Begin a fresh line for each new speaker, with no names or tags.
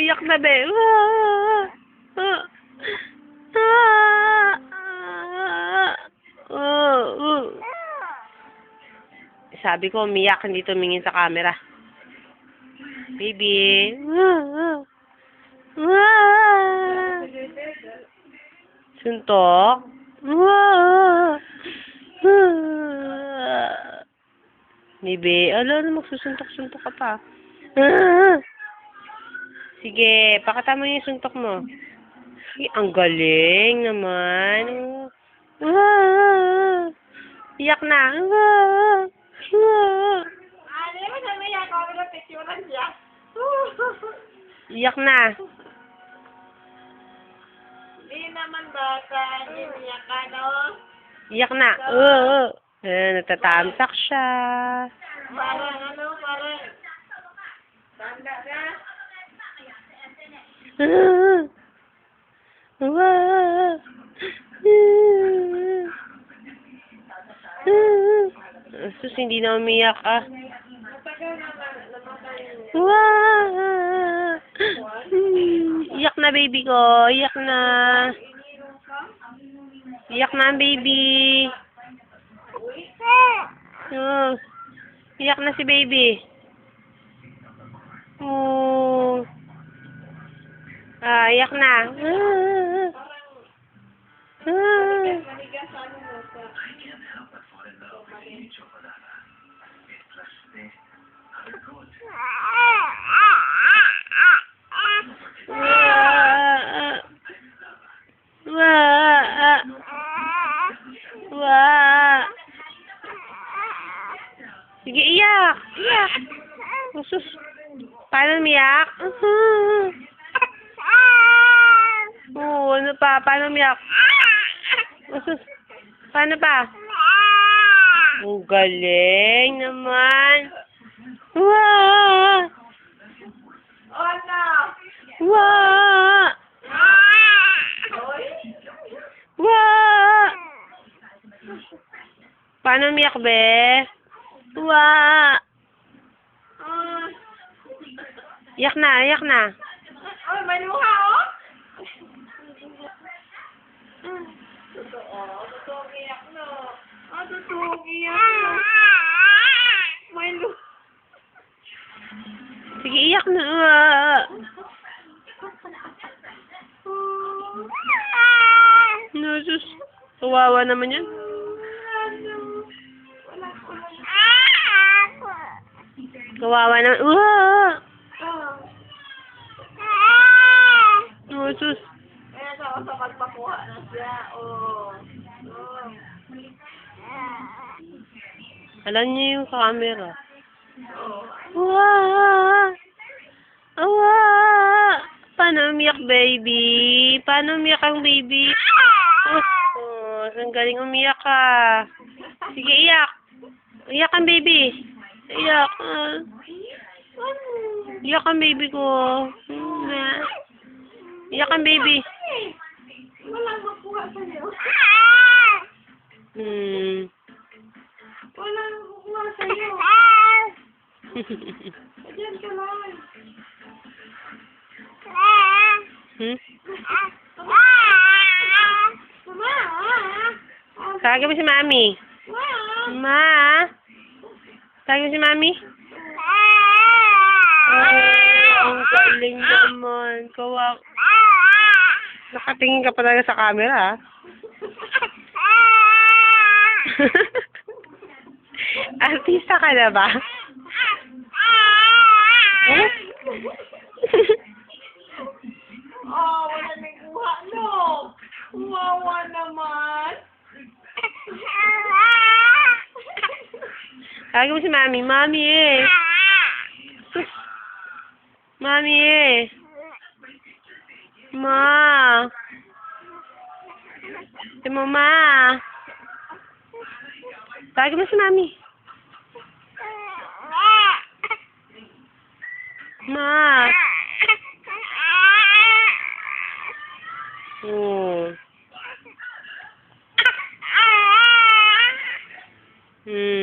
iyak na be. Ah, ah, ah. Sabi ko, umiyak, hindi tumingin sa camera. Baby. Suntok. Ah, ah. Baby, ala na magsusuntok-suntok ka pa. Ah. Sige, pakata mo yung suntok mo. Ay, ang galing naman. Ah. Iyak na. Ah. Ah. Iyak na.
Hindi naman bata, hindi niya ka, no?
Iyak na. Oo. Eh, natatamsak siya.
Parang ano, parang... Tanda na.
Sus, hindi na umiyak ah. Wow! Iyak na baby ko. Iyak na. Iyak na baby. Oh. Iyak na si baby. Oh. Ah, iyak na. Ah. Ah. Sige, iyak. Iyak. Usus. Paano umiyak? Oo, ano pa? Paano umiyak? Usus. Paano pa? Ang galing naman. Wah!
Oh, no! Oy!
Wah! Paano umiyak, be?
Ah.
Iyak na, iyak na.
Oh, may Totoo. Totoo iyak, no? Ah, totoo iyak? May luha.
Sige, iyak na. No, sus. Kawawa naman yan. Kawawa naman. Wah! No, sus.
Kaya sa sa magpakuha na siya, oh.
Alam niyo yung camera. Wah! Awa! Paano umiyak, baby? Paano umiyak ang baby? Oh, oh, ang galing umiyak ka. Sige, iyak. Iyak ang baby. Iyak. ah. iyak ang baby ko. Ah. Iyak ang baby.
Walang makuha sa'yo. Diyan ka lang.
hmm? Tawagin mo si Mami. Ma? Tawagin mo si Mami? Oh, ang galing naman. Kawawa. Nakatingin ka pa talaga sa camera, ah. Artista ka na ba?
Oh, wala may kuha, no? Wawa naman.
Tawagin mo si Mami. Mami eh. Mami eh. Ma. Si mo, ma. Tawagin mo si Mami. 妈。嗯。嗯。